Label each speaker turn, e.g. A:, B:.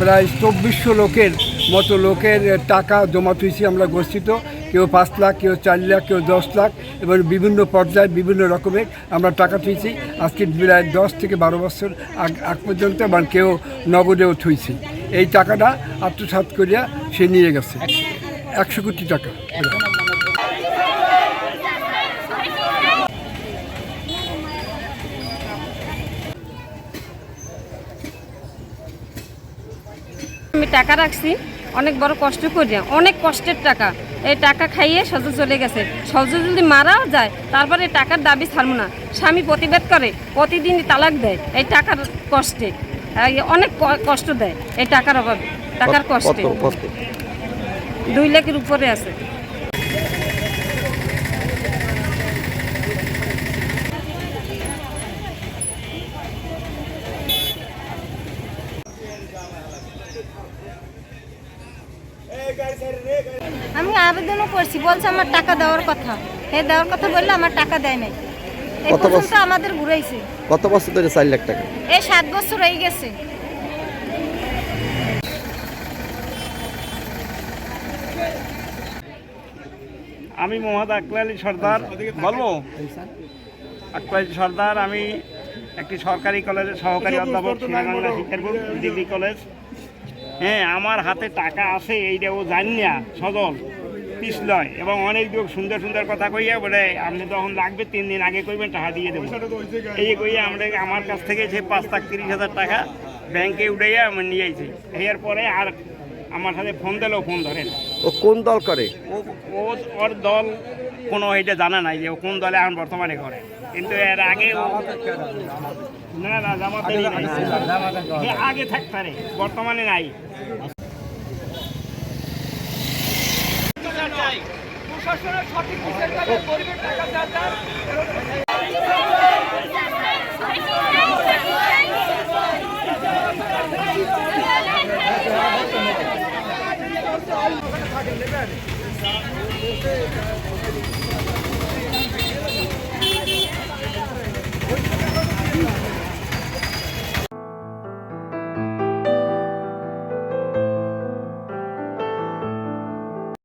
A: প্রায় চব্বিশশো লোকের মতো লোকের টাকা জমা তুইছি আমরা গচ্ছিত। কেউ পাঁচ লাখ, কেউ চার লাখ, কেউ দশ লাখ, এবং বিভিন্ন পর্যায়ে বিভিন্ন রকমের আমরা টাকা তুইছি আজকে প্রায় দশ থেকে বারো বছর আগ পর্যন্ত এবং কেউ নগদেও থুইছি। এই টাকাটা আত্মসাৎ করিয়া সে নিয়ে গেছে। একশো কোটি টাকা।
B: আমি টাকা রাখছি অনেক বড় কষ্ট করি অনেক কষ্টের টাকা। এই টাকা খাইয়ে সজল চলে গেছে। সজল যদি মারাও যায় তারপরে টাকার দাবি ছাড়ব না। স্বামী প্রতিবাদ করে প্রতিদিন তালাক দেয় এই টাকার কষ্টে। অনেক কষ্ট দেয় এই টাকার অভাবে টাকার কষ্টে। দুই লাখের উপরে আছে।
C: আমি আবেদনও করছি বলছে আমার টাকা দেওয়ার কথা। হে দেওয়ার কথা বললে আমার টাকা দেয় নাই। এই
D: কত বছর?
C: পর্যন্ত আমাদের ঘুরাইছে।
D: কত বছর ধরে চার লাখ টাকা?
C: এই সাত বছর হয়ে গেছে।
E: আমি মোহাম্মদ আকলাল আলী সর্দার। বলব? আকলাল আলী সর্দার আমি একটি সরকারি কলেজের সহকারী অধ্যাপক শিক্ষারপুর ডিগ্রি কলেজ। হ্যাঁ আমার হাতে টাকা আছে এইটা ও জানি না সজল পিস লয়। এবং অনেক লোক সুন্দর সুন্দর কথা কইয়া বলে আপনি তখন লাগবে তিন দিন আগে কইবেন টাকা দিয়ে দেবো। এই যে কইয়া আমরা আমার কাছ থেকে সে পাঁচ লাখ তিরিশ হাজার টাকা ব্যাংকে উঠাইয়া আমি নিয়ে আইছি। এর পরে আর আমার সাথে ফোন দিলেও ফোন ধরে না।
D: ও কোন দল করে?
E: ও ও ওর দল কোনো এটা জানা নাই যে কোন দলে এখন বর্তমানে করে কিন্তু এর আগে আগে হ্যাঁ, থাকতারে বর্তমানে নাই। সঠিক বিচার